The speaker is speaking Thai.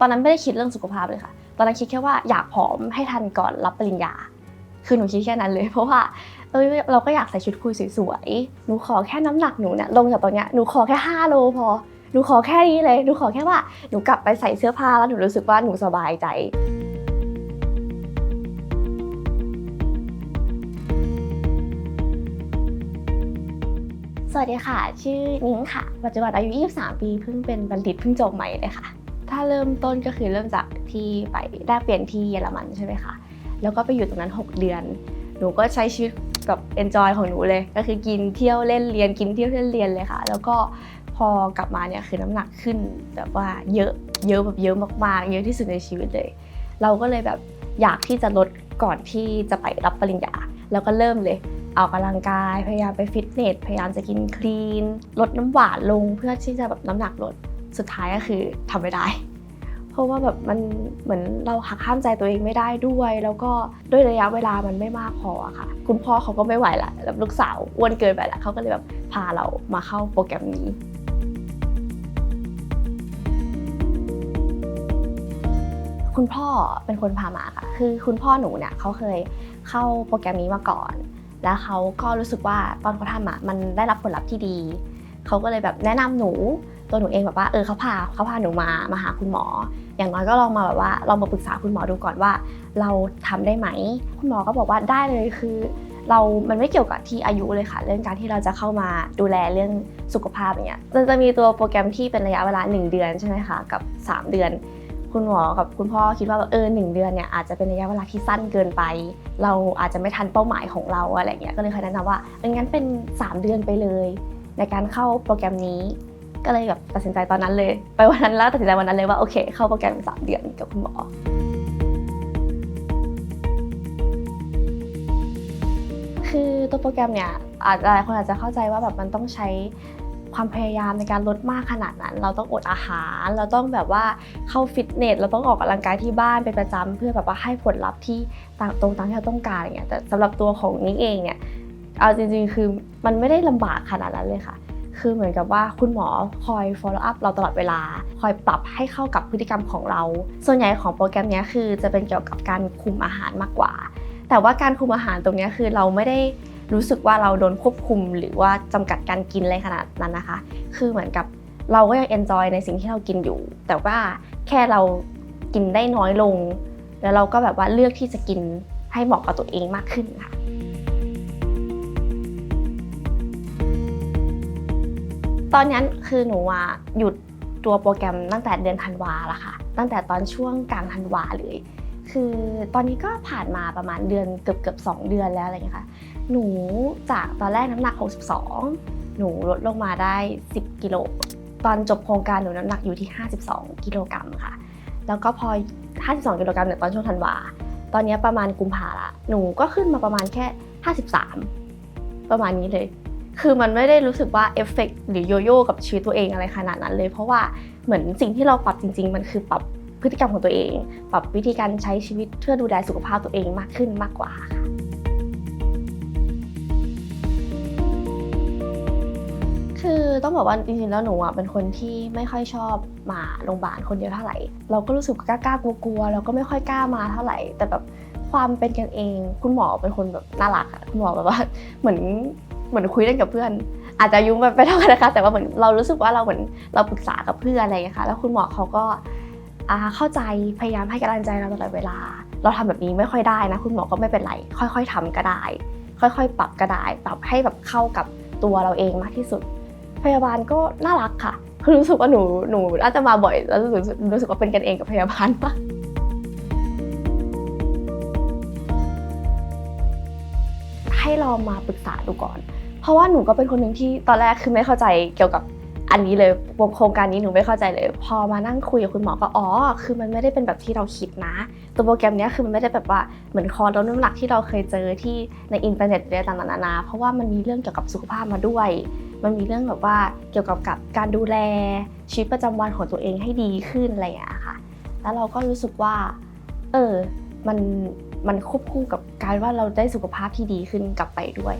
ตอนนั้นไม่ได้คิดเรื่องสุขภาพเลยค่ะ ตอนนั้นคิดแค่ว่าอยากผอมให้ทันก่อนรับปริญญา คือหนูคิดแค่นั้นเลย เพราะว่า เอ้ยเราก็อยากใส่ชุดคุยสวยๆ หนูขอแค่น้ำหนักหนูเนี่ยลงจากตรงเนี้ย หนูขอแค่5โลพอ หนูขอแค่นี้เลย หนูขอแค่ว่าหนูกลับไปใส่เสื้อผ้าแล้วหนูรู้สึกว่าหนูสบายใจสวัสดีค่ะ ชื่อนิ้งค่ะ ปัจจุบันอายุ 23 ปี เพิ่งเป็นบัณฑิตเพิ่งจบใหม่เลยค่ะ ถ้าเริ่มต้นก็คือเริ่มจากที่ไปแลกเปลี่ยนที่เยอรมันใช่ไหมคะ แล้วก็ไปอยู่ตรงนั้น 6 เดือน หนูก็ใช้ชีวิตแบบ enjoy ของหนูเลย ก็คือกินเที่ยวเล่นเรียนกินเที่ยวเล่นเรียนเลยค่ะ แล้วก็พอกลับมาเนี่ยคือน้ำหนักขึ้นแบบว่าเยอะเยอะแบบเยอะมากๆ เยอะที่สุดในชีวิตเลย เราก็เลยแบบอยากที่จะลดก่อนที่จะไปรับปริญญา แล้วก็เริ่มเลยออกกำลังกายพยายามไปฟิตเนสพยายามจะกินคลีน ลดน้ำหวานลงเพื่อที่จะแบบน้ำหนักลด สุดท้ายก็คือทำไม่ได้ เพราะว่าแบบมันเหมือนเราหักห้ามใจตัวเองไม่ได้ด้วย แล้วก็ด้วยระยะเวลามันไม่มากพออะค่ะ คุณพ่อเขาก็ไม่ไหวละแบบลูกสาวอ้วนเกินไปละเขาก็เลยแบบพาเรามาเข้าโปรแกรมนี้คุณพ่อเป็นคนพามาค่ะ คือคุณพ่อหนูเนี่ยเขาเคยเข้าโปรแกรมนี้มาก่อน แล้วเขาก็รู้สึกว่าตอนเขาทำอะมันได้รับผลลัพธ์ที่ดี เขาก็เลยแบบแนะนำหนู ตัวหนูเองแบบว่าเออเขาพาเขาพาหนูมามาหาคุณหมอ อย่างน้อยก็ลองมาแบบว่าลองมาปรึกษาคุณหมอดูก่อนว่า เราทำได้ไหม คุณหมอก็บอกว่าได้เลยคือ เรา มันไม่เกี่ยวกับที่อายุเลยค่ะ เรื่องการที่เราจะเข้ามาดูแลเรื่องสุขภาพอย่างเงี้ยมันจะมีตัวโปรแกรมที่เป็นระยะเวลา 1 เดือนใช่ไหมคะกับ 3 เดือนคุณหมอกับคุณพ่อคิดว่าเออหนึ่งเดือนเนี่ยอาจจะเป็นระยะเวลาที่สั้นเกินไป เราอาจจะไม่ทันเป้าหมายของเราอะไรเงี้ยก็เลยเคยแนะนำว่าเอองั้นเป็น 3 เดือนไปเลย ในการเข้าโปรแกรมนี้ ก็เลยแบบตัดสินใจตอนนั้นเลย ไปวันนั้นแล้วตัดสินใจวันนั้นเลยว่าโอเค เข้าโปรแกรม3เดือนกับคุณหมอคือตัวโปรแกรมเนี่ยอาจจะหลายคนอาจจะเข้าใจว่าแบบมันต้องใช้ความพยายามในการลดมากขนาดนั้น เราต้องอดอาหาร เราต้องแบบว่าเข้าฟิตเนส เราต้องออกกำลังกายที่บ้านเป็นประจำเพื่อแบบว่าให้ผลลัพธ์ที่ตางตรงตามที่เราต้องการอย่างเงี้ยแต่สำหรับตัวของนิ้งเองเนี่ยเอาจริงๆคือมันไม่ได้ลำบากขนาดนั้นเลยค่ะ คือเหมือนกับว่าคุณหมอคอย follow up เราตลอดเวลา คอยปรับให้เข้ากับพฤติกรรมของเรา ส่วนใหญ่ของโปรแกรมนี้คือจะเป็นเกี่ยวกับการคุมอาหารมากกว่า แต่ว่าการคุมอาหารตรงนี้คือเราไม่ได้รู้สึกว่าเราโดนควบคุม หรือว่าจำกัดการกินอะไรขนาดนั้นนะคะ คือเหมือนกับเราก็ยัง enjoy ในสิ่งที่เรากินอยู่ แต่ว่าแค่เรากินได้น้อยลง แล้วเราก็แบบว่าเลือกที่จะกินให้เหมาะกับตัวเองมากขึ้นค่ะ ตอนนั้นคือหนูอะหยุดตัวโปรแกรมตั้งแต่เดือนธันวาละค่ะ ตั้งแต่ตอนช่วงกลางธันวาเลย คือตอนนี้ก็ผ่านมาประมาณเดือนเกือบเกือบสองเดือนแล้วอะไรอย่างเงี้ยค่ะ หนูจากตอนแรกน้ำหนัก 62 หนูลดลงมาได้ 10 กิโล ตอนจบโครงการหนูน้ำหนักอยู่ที่ 52 กิโลกรัมค่ะ แล้วก็พอ 52 กิโลกรัมเนี่ยตอนช่วงธันวา ตอนนี้ประมาณกุมภาละ หนูก็ขึ้นมาประมาณแค่ 53 ประมาณนี้เลย คือมันไม่ได้รู้สึกว่าเอฟเฟกหรือโยโย่กับชีวิตตัวเองอะไรขนาดนั้นเลย เพราะว่าเหมือนสิ่งที่เราปรับจริง ๆ มันคือปรับพฤติกรรมของตัวเอง ปรับวิธีการใช้ชีวิตเพื่อดูแลสุขภาพตัวเองมากขึ้นมากกว่าค่ะคือต้องบอกว่าจริงๆแล้วหนูอะเป็นคนที่ไม่ค่อยชอบมาโรงพยาบาลคนเดียวเท่าไหร่ เราก็รู้สึกกล้ากลัวๆเราก็ไม่ค่อยกล้ามาเท่าไหร่ แต่แบบความเป็นกันเอง คุณหมอเป็นคนแบบน่ารักอะคุณหมอแบบว่าเหมือน เหมือนคุยเล่นกับเพื่อน อาจจะยุ่งไปเท่ากันนะคะ แต่ว่าเหมือนเรารู้สึกว่าเราเหมือนเราปรึกษากับเพื่อนอะไรอย่างเงี้ยค่ะ แล้วคุณหมอเขาก็เข้าใจพยายามให้กำลังใจเราตลอดเวลา เราทำแบบนี้ไม่ค่อยได้นะ คุณหมอก็ไม่เป็นไร ค่อย ๆทำก็ได้ ค่อยๆ ปรับก็ได้ ปรับให้แบบเข้ากับตัวเราเองมากที่สุด พยาบาลก็น่ารักค่ะคือรู้สึกว่าหนูหนูน่าจะมาบ่อยแล้วรู้สึกรู้สึกว่าเป็นกันเองกับพยาบาลปะให้ลองมาปรึกษาดูก่อน เพราะว่าหนูก็เป็นคนหนึ่งที่ตอนแรกคือไม่เข้าใจเกี่ยวกับอันนี้เลยโครงการนี้หนูไม่เข้าใจเลย พอมานั่งคุยกับคุณหมอก็อ๋อคือมันไม่ได้เป็นแบบที่เราคิดนะ ตัวโปรแกรมนี้คือมันไม่ได้แบบว่าเหมือนคอร์สลดน้ำหนักที่เราเคยเจอที่ในอินเทอร์เน็ตอะไรต่างๆนานาเพราะว่ามันมีเรื่องเกี่ยวกับสุขภาพมาด้วย มันมีเรื่องแบบว่าเกี่ยวกับกับการดูแลชีวิตประจำวันของตัวเองให้ดีขึ้นอะไรอย่างเงี้ยค่ะ แล้วเราก็รู้สึกว่า เออมันมันควบคู่กับการว่าเราได้สุขภาพที่ดีขึ้นกลับไปด้วย